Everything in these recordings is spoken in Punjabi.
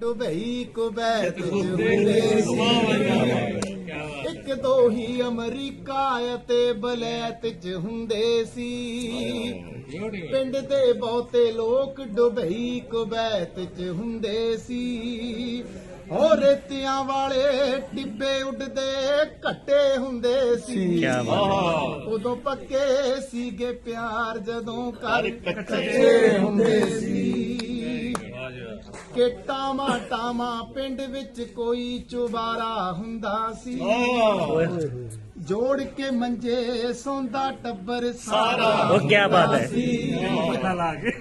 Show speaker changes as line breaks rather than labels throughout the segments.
ਦੁਬਈ ਕੁਬੈਤ ਚ ਹੁੰਦੇ ਸੀ। ਇੱਕ ਦੋ ਹੀ ਅਮਰੀਕਾ ਅਤੇ ਬਲੈਤ ਚ ਹੁੰਦੇ ਸੀ। ਪਿੰਡ ਦੇ ਬਹੁਤੇ ਲੋਕ ਦੁਬਈ ਕੁਬੈਤ ਚ ਹੁੰਦੇ ਸੀ। ਹੋ ਰੇਤਿਆਂ ਵਾਲੇ ਟਿੱਬੇ ਉੱਡਦੇ ਘੱਟੇ ਹੁੰਦੇ ਸੀ। ਉਦੋਂ ਪੱਕੇ ਸੀਗੇ ਪਿਆਰ ਜਦੋਂ ਘਰ ਕੱਚੇ ਹੁੰਦੇ ਸੀ। ਕਿ ਟਾਮਾ ਟਾਮਾ ਪਿੰਡ ਵਿੱਚ ਕੋਈ ਚੁਬਾਰਾ ਹੁੰਦਾ ਸੀ। ਜੋੜ ਕੇ ਮੰਜੇ ਸੌਂਦਾ ਟੱਬਰ ਸਾਰਾ
ਉਹ ਕਿਆ ਬਾਤ ਹੈ।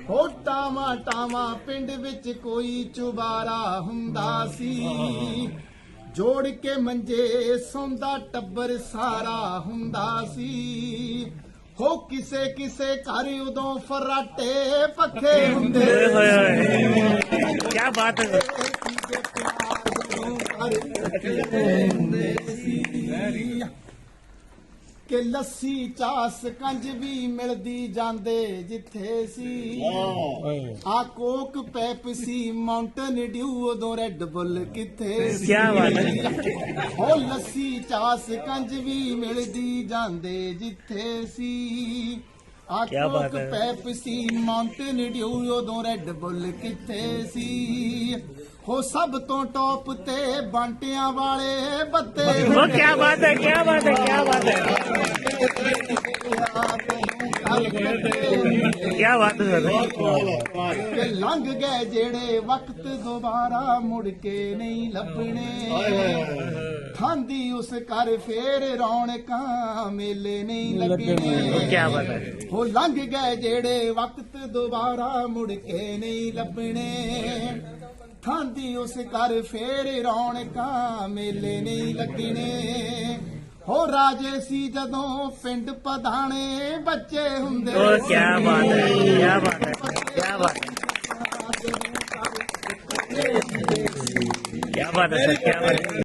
ਹੋ ਟਾਮਾ ਟਾਮਾ ਪਿੰਡ ਵਿੱਚ ਕੋਈ ਚੁਬਾਰਾ ਹੁੰਦਾ ਸੀ। ਜੋੜ ਕੇ ਮੰਜੇ ਸੌਂਦਾ ਟੱਬਰ ਸਾਰਾ ਹੁੰਦਾ ਸੀ। ਹੋ ਕਿਸੇ ਕਿਸੇ ਘਰ ਉਦੋਂ ਫਰਾਟੇ ਪੱਖੇ ਹੁੰਦੇ
ਕੀ ਬਾਤ ਹੈ
ਕਿ ਲੱਸੀ ਚਾਸ ਕੰਜ ਵੀ ਮਿਲਦੀ ਜਾਂਦੇ ਜਿੱਥੇ ਸੀ। ਆ ਕੋਕ ਪੈਪਸੀ ਮਾਊਂਟਨ ਡਿਊ ਉਦੋਂ ਰੈੱਡ ਬੁੱਲ ਕਿੱਥੇ ਸੀ।
ਕੀ ਬਾਤ ਹੈ।
ਹੋ ਲੱਸੀ ਚਾਸ ਕੰਜ ਵੀ ਮਿਲਦੀ ਜਾਂਦੇ ਜਿੱਥੇ ਸੀ। ਆ ਕੋਕ। ਪੈਪਸੀ ਮਾਊਂਟਨ ਡਿਊ ਉਦੋਂ ਰੈੱਡ ਬੁੱਲ ਕਿੱਥੇ ਸੀ। ਹੋ ਸਭ ਤੋਂ ਟੌਪ ਤੇ ਬਾਂਟਿਆਂ ਵਾਲੇ ਬੱਤੇ।
ਉਹ ਕੀ ਬਾਤ ਹੈ ਕੀ ਬਾਤ ਹੈ ਕੀ ਬਾਤ ਹੈ
ਕਿ ਲੰਘ ਗਏ ਜਿਹੜੇ ਵਕਤ ਦੁਬਾਰਾ ਮੁੜ ਕੇ ਨਹੀਂ ਲੱਭਣੇ। ਖਾਂਦੀ ਉਸ ਘਰ ਫੇਰ ਰੌਣਕਾਂ ਮੇਲੇ ਨਹੀਂ ਲੱਗਣੇ
ਕੀ ਬਾਤ ਹੈ।
ਹੋ ਲੰਘ ਗਏ ਜਿਹੜੇ ਵਕਤ ਦੁਬਾਰਾ ਮੁੜ ਕੇ ਨਹੀਂ ਲੱਭਣੇ। ਖਾਂਦੀ ਉਸ ਘਰ ਫੇਰ ਰੌਣਕਾਂ ਮੇਲੇ ਨਹੀਂ ਲੱਗਣੇ ਹੋ ਰਾਜੇ ਸੀ ਜਦੋਂ ਪਿੰਡ ਪਧਾਣੇ ਬੱਚੇ ਹੁੰਦੇ
ਉਹ ਕੀ ਬਾਤ ਹੈ ਕੀ ਬਾਤ ਹੈ ਕੀ ਬਾਤ ਹੈ। ਕੀ ਬਾਤ ਹੈ। ਸਰ ਕੀ ਬਾਤ ਹੈ।